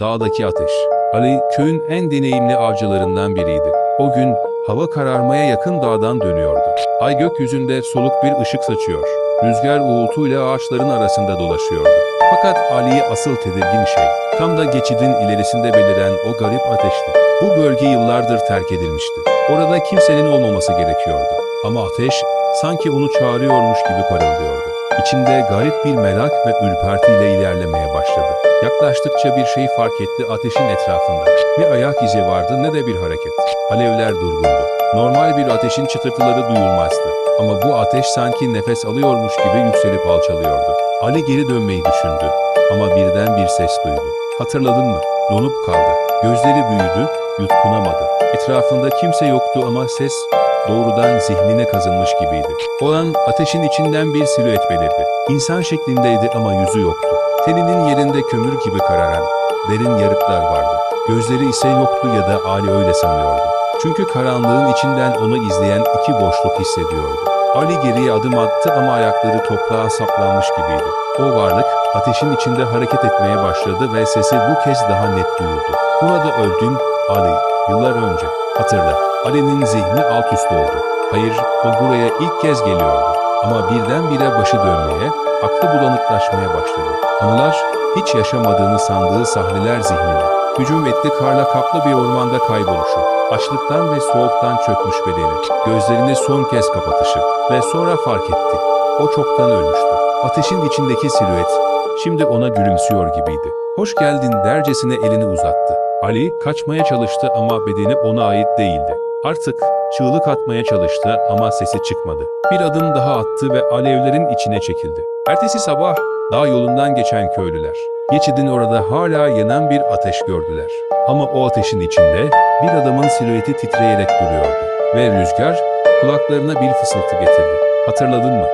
Dağdaki ateş. Ali, köyün en deneyimli avcılarından biriydi. O gün hava kararmaya yakın dağdan dönüyordu. Ay gökyüzünde soluk bir ışık saçıyor. Rüzgar uğultuyla ağaçların arasında dolaşıyordu. Fakat Ali'yi asıl tedirgin şey, tam da geçidin ilerisinde beliren o garip ateşti. Bu bölge yıllardır terk edilmişti. Orada kimsenin olmaması gerekiyordu. Ama ateş sanki onu çağırıyormuş gibi parıldıyordu. İçinde garip bir merak ve ürpertiyle ilerlemeye başladı. Yaklaştıkça bir şey fark etti ateşin etrafında. Ne ayak izi vardı ne de bir hareket. Alevler durgundu. Normal bir ateşin çıtırtıları duyulmazdı. Ama bu ateş sanki nefes alıyormuş gibi yükselip alçalıyordu. Ali geri dönmeyi düşündü. Ama birden bir ses duydu. Hatırladın mı? Donup kaldı. Gözleri büyüdü, yutkunamadı. Etrafında kimse yoktu ama ses doğrudan zihnine kazınmış gibiydi. O an ateşin içinden bir silüet belirdi. İnsan şeklindeydi ama yüzü yoktu. Teninin yerinde kömür gibi kararan, derin yarıklar vardı. Gözleri ise yoktu ya da Ali öyle sanıyordu. Çünkü karanlığın içinden onu izleyen iki boşluk hissediyordu. Ali geriye adım attı ama ayakları toprağa saplanmış gibiydi. O varlık ateşin içinde hareket etmeye başladı ve sesi bu kez daha net duyuldu. Burada öldün Ali, yıllar önce. Hatırla, Ali'nin zihni alt üst oldu. Hayır, o buraya ilk kez geliyordu. Ama birdenbire başı dönmeye, aklı bulanıklaşmaya başladı. Anılar, hiç yaşamadığını sandığı sahneler zihnine. Hücum etti karla kaplı bir ormanda kayboluşu. Açlıktan ve soğuktan çökmüş bedeni. Gözlerini son kez kapatışı. Ve sonra fark etti. O çoktan ölmüştü. Ateşin içindeki silüet, şimdi ona gülümsüyor gibiydi. Hoş geldin dercesine elini uzattı. Ali kaçmaya çalıştı ama bedeni ona ait değildi. Artık çığlık atmaya çalıştı ama sesi çıkmadı. Bir adım daha attı ve alevlerin içine çekildi. Ertesi sabah dağ yolundan geçen köylüler geçidin orada hala yanan bir ateş gördüler. Ama o ateşin içinde bir adamın silüeti titreyerek duruyordu ve rüzgar kulaklarına bir fısıltı getirdi. Hatırladın mı?